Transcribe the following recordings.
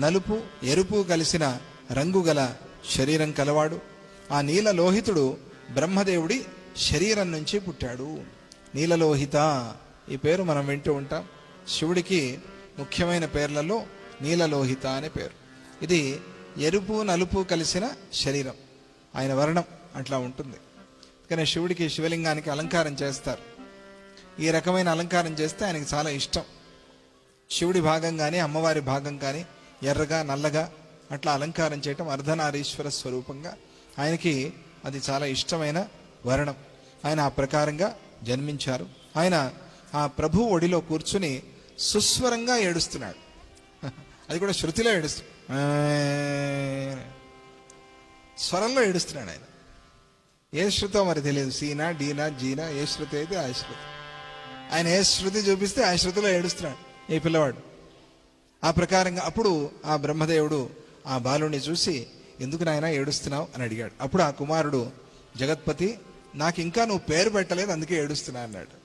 నలుపు ఎరుపు కలిసిన రంగు గల శరీరం కలవాడు. ఆ నీలలోహితుడు బ్రహ్మదేవుడి శరీరం నుంచి పుట్టాడు. నీలలోహిత ఈ పేరు మనం వింటూ ఉంటాం. శివుడికి ముఖ్యమైన పేర్లలో నీలలోహిత అనే పేరు. ఇది ఎరుపు నలుపు కలిసిన శరీరం. ఆయన వర్ణం అట్లా ఉంటుంది. కానీ శివుడికి శివలింగానికి అలంకారం చేస్తారు. ఈ రకమైన అలంకారం చేస్తే ఆయనకి చాలా ఇష్టం. శివుడి భాగం కానీ అమ్మవారి భాగం కానీ ఎర్రగా నల్లగా అట్లా అలంకారం చేయటం అర్ధనారీశ్వర స్వరూపంగా ఆయనకి అది చాలా ఇష్టమైన వర్ణం. ఆయన ఆ ప్రకారంగా జన్మించారు. ఆయన ఆ ప్రభు ఒడిలో కూర్చుని సుస్వరంగా ఏడుస్తున్నాడు. అది కూడా శృతిలో ఏడుస్తు స్వరంలో ఏడుస్తున్నాడు ఆయన. ఏ శృతో మరి తెలియదు. సీనా డీనా జీనా ఏ శృతి అయితే ఆ శృతి. ఆయన ఏ శృతి చూపిస్తే ఆ శృతిలో ఏడుస్తున్నాడు. ఈ పిల్లవాడు. ఆ ప్రకారంగా అప్పుడు ఆ బ్రహ్మదేవుడు ఆ బాలుని చూసి ఎందుకు నాయన ఏడుస్తున్నావు? అని అడిగాడు. అప్పుడు ఆ కుమారుడు జగత్పతి నాకు ఇంకా నువ్వు పేరు పెట్టలేదు అందుకే ఏడుస్తున్నా అన్నాడు.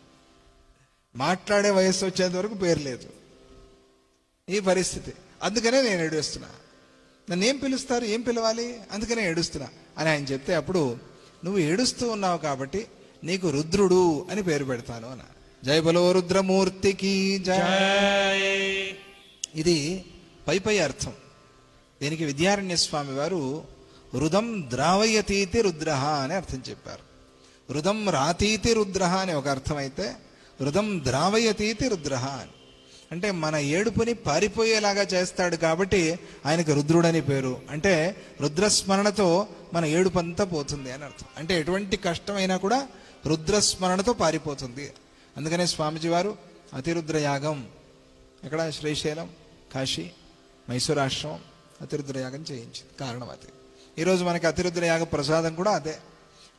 మాట్లాడే వయస్సు వచ్చేంత వరకు పేరు లేదు. ఈ పరిస్థితి. అందుకనే నేను ఏడుస్తున్నా. నన్ను ఏం పిలుస్తారు? ఏం పిలవాలి? అందుకనే ఏడుస్తున్నా. అని ఆయన చెప్తే అప్పుడు నువ్వు ఏడుస్తూ ఉన్నావు కాబట్టి నీకు రుద్రుడు అని పేరు పెడతాను అన్న. జయ బలో రుద్రమూర్తికి జయ ఇది పై పై అర్థం. దీనికి విద్యారణ్య స్వామి వారు రుదం ద్రావయతీతి రుద్రహ అని అర్థం చెప్పారు. రుదం రాతీతి రుద్రహ అని ఒక అర్థం అయితే రుదం ద్రావయతీతి రుద్రహ అని. అంటే మన ఏడుపుని పారిపోయేలాగా చేస్తాడు కాబట్టి ఆయనకు రుద్రుడని పేరు. అంటే రుద్రస్మరణతో మన ఏడుపంతా పోతుంది అని అర్థం. అంటే ఎటువంటి కష్టమైనా కూడా రుద్రస్మరణతో పారిపోతుంది. అందుకనే స్వామిజీ వారు అతిరుద్ర యాగం ఎక్కడ? శ్రీశైలం. కాశీ మైసూరాష్ట్రం అతిరుద్ర యాగం చేయించింది. కారణం అది. ఈరోజు మనకి అతిరుద్ర యాగ ప్రసాదం కూడా అదే.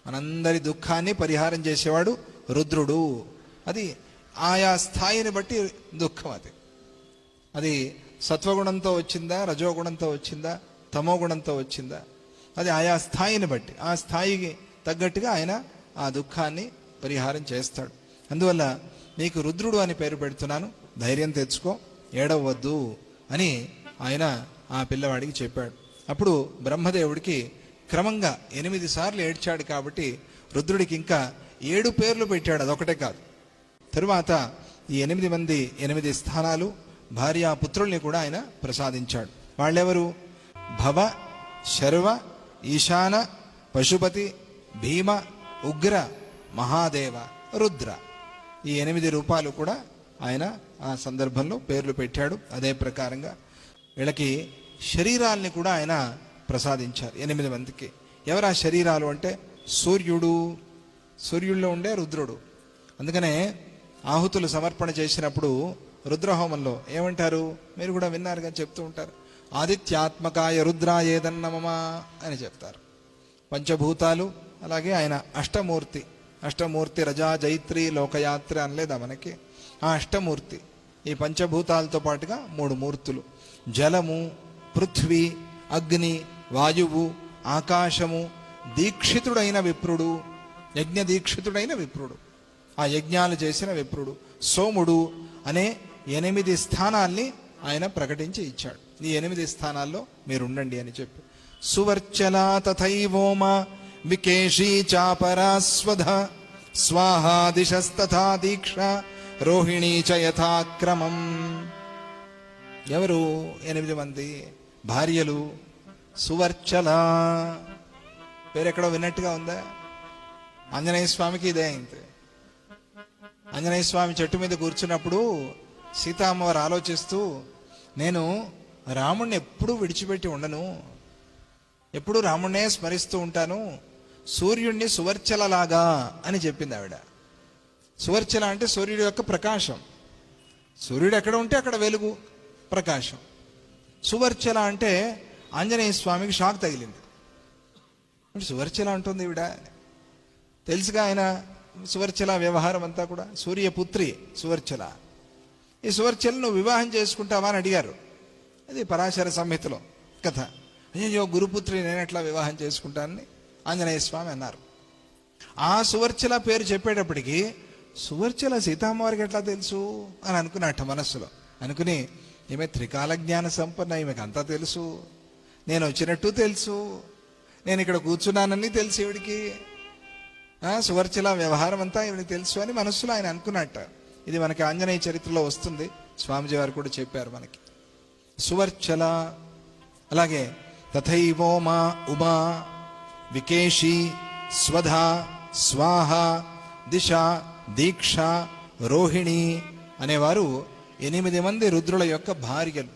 మనందరి దుఃఖాన్ని పరిహారం చేసేవాడు రుద్రుడు. అది ఆయా స్థాయిని బట్టి దుఃఖం అది. అది సత్వగుణంతో వచ్చిందా రజోగుణంతో వచ్చిందా తమోగుణంతో వచ్చిందా? అది ఆయా స్థాయిని బట్టి ఆ స్థాయికి తగ్గట్టుగా ఆయన ఆ దుఃఖాన్ని పరిహారం చేస్తాడు. అందువల్ల నీకు రుద్రుడు అని పేరు పెడుతున్నాను. ధైర్యం తెచ్చుకో. ఏడవద్దు. అని ఆయన ఆ పిల్లవాడికి చెప్పాడు. అప్పుడు బ్రహ్మదేవుడికి క్రమంగా ఎనిమిది సార్లు ఏడ్చాడు కాబట్టి రుద్రుడికి ఇంకా ఏడు పేర్లు పెట్టాడు. అదొకటే కాదు. తరువాత ఈ ఎనిమిది మంది ఎనిమిది స్థానాలు భార్య పుత్రుల్ని కూడా ఆయన ప్రసాదించాడు. వాళ్ళెవరు? భవ శర్వ ఈశాన పశుపతి భీమ ఉగ్ర మహాదేవ రుద్ర. ఈ ఎనిమిది రూపాలు కూడా ఆయన ఆ సందర్భంలో పేర్లు పెట్టాడు. అదే ప్రకారంగా వీళ్ళకి శరీరాల్ని కూడా ఆయన ప్రసాదించారు. ఎనిమిది మందికి. ఎవరు ఆ శరీరాలు అంటే? సూర్యుడు. సూర్యుల్లో ఉండే రుద్రుడు. అందుకనే ఆహుతులు సమర్పణ చేసినప్పుడు రుద్రహోమంలో ఏమంటారు? మీరు కూడా విన్నారుగా చెప్తూ ఉంటారు. ఆదిత్యాత్మకాయ రుద్రాయేదన్నమమా అని చెప్తారు. పంచభూతాలు అలాగే ఆయన అష్టమూర్తి. అష్టమూర్తి రజా జైత్రి లోకయాత్రి అనలేదా మనకి? ఆ అష్టమూర్తి. ఈ పంచభూతాలతో పాటుగా మూడు మూర్తులు. జలము పృథ్వీ అగ్ని వాయువు ఆకాశము దీక్షితుడైన విప్రుడు యజ్ఞ దీక్షితుడైన విప్రుడు. ఆ యజ్ఞాలు చేసిన విప్రుడు. సోముడు అనే ఎనిమిది స్థానాల్ని ఆయన ప్రకటించి ఇచ్చాడు. ఈ ఎనిమిది స్థానాల్లో మీరు ఉండండి అని చెప్పి. సువర్చల తథైవోమ వికేషీ చాపరాస్వధ స్వాహా దిశస్తథా దీక్ష రోహిణీ చ యథాక్రమం. ఎవరు? ఎనిమిది మంది భార్యలు సువర్చల. పేరెక్కడో విన్నట్టుగా ఉందా? ఆంజనేయ స్వామికి ఇదే అయింది. ఆంజనేయ స్వామి చెట్టు మీద కూర్చున్నప్పుడు సీతామ్మవారు ఆలోచిస్తూ నేను రాముణ్ణి ఎప్పుడూ విడిచిపెట్టి ఉండను. ఎప్పుడు రాముణ్ణే స్మరిస్తూ ఉంటాను. సూర్యుణ్ణి సువర్చలలాగా అని చెప్పింది ఆవిడ. సువర్చన అంటే సూర్యుడి యొక్క ప్రకాశం. సూర్యుడు ఎక్కడ ఉంటే అక్కడ వెలుగు ప్రకాశం. సువర్చల అంటే ఆంజనేయ స్వామికి షాక్ తగిలింది. సువర్చల అంటుంది ఈవిడ. తెలుసుగా ఆయన సువర్చల వ్యవహారం అంతా కూడా. సూర్యపుత్రి సువర్చల ఈ సువర్చలను నువ్వు వివాహం చేసుకుంటావా అని అడిగారు. అది పరాశర సంహితలో కథ. అయ్యో గురుపుత్రి నేను ఎట్లా వివాహం చేసుకుంటానని ఆంజనేయ స్వామి అన్నారు. ఆ సువర్చల పేరు చెప్పేటప్పటికి సువర్చల సీతామ్మవారికి ఎట్లా తెలుసు? అని అనుకున్నట్ట మనస్సులో. అనుకుని ఈమె త్రికాల జ్ఞాన సంపన్న ఈమెకు అంతా తెలుసు. నేను వచ్చినట్టు తెలుసు. నేను ఇక్కడ కూర్చున్నానని తెలుసు ఈవిడికి. సువర్చల వ్యవహారం అంతా ఈవిడికి తెలుసు అని మనస్సులో ఆయన అనుకున్నట్ట. ఇది మనకి ఆంజనేయ చరిత్రలో వస్తుంది. స్వామిజీ వారు కూడా చెప్పారు మనకి. సువర్చల అలాగే తథైవోమా ఉమా వికేషి స్వధ స్వాహ దిశ దీక్ష రోహిణి అనేవారు ఎనిమిది మంది రుద్రుల యొక్క భార్యలు.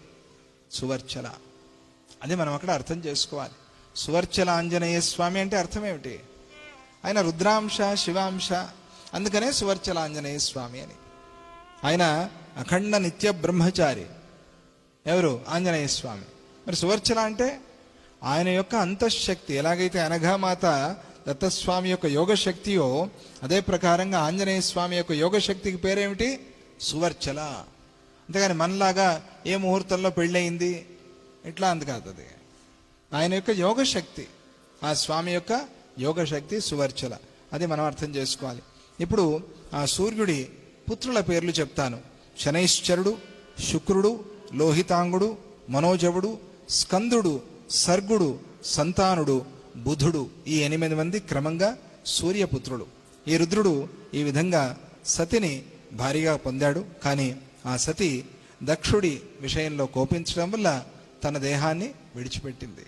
సువర్చల. అది మనం అక్కడ అర్థం చేసుకోవాలి. సువర్చల ఆంజనేయ స్వామి అంటే అర్థం ఏమిటి? ఆయన రుద్రాంశ శివాంశ అందుకనే సువర్చల ఆంజనేయ స్వామి అని. ఆయన అఖండ నిత్య బ్రహ్మచారి. ఎవరు? ఆంజనేయ స్వామి. మరి సువర్చల అంటే ఆయన యొక్క అంతఃశక్తి. ఎలాగైతే అనఘామాత దత్తస్వామి యొక్క యోగ శక్తియో అదే ప్రకారంగా ఆంజనేయ స్వామి యొక్క యోగశక్తికి పేరేమిటి? సువర్చల. అంతేగాని మనలాగా ఏ ముహూర్తంలో పెళ్ళయింది? ఇట్లా అంది కాదు అది ఆయన యొక్క యోగశక్తి ఆ స్వామి యొక్క యోగశక్తి సువర్చల. అది మనం అర్థం చేసుకోవాలి. ఇప్పుడు ఆ సూర్యుడి పుత్రుల పేర్లు చెప్తాను. శనైశ్చరుడు శుక్రుడు లోహితాంగుడు మనోజవుడు స్కందుడు సర్గుడు సంతానుడు బుధుడు ఈ ఎనిమిది మంది క్రమంగా సూర్యపుత్రుడు. ఈ రుద్రుడు ఈ విధంగా సతిని భారీగా పొందాడు. కానీ ఆ సతి దక్షుడి విషయంలో కోపించడం వల్ల తన దేహాన్ని విడిచిపెట్టింది.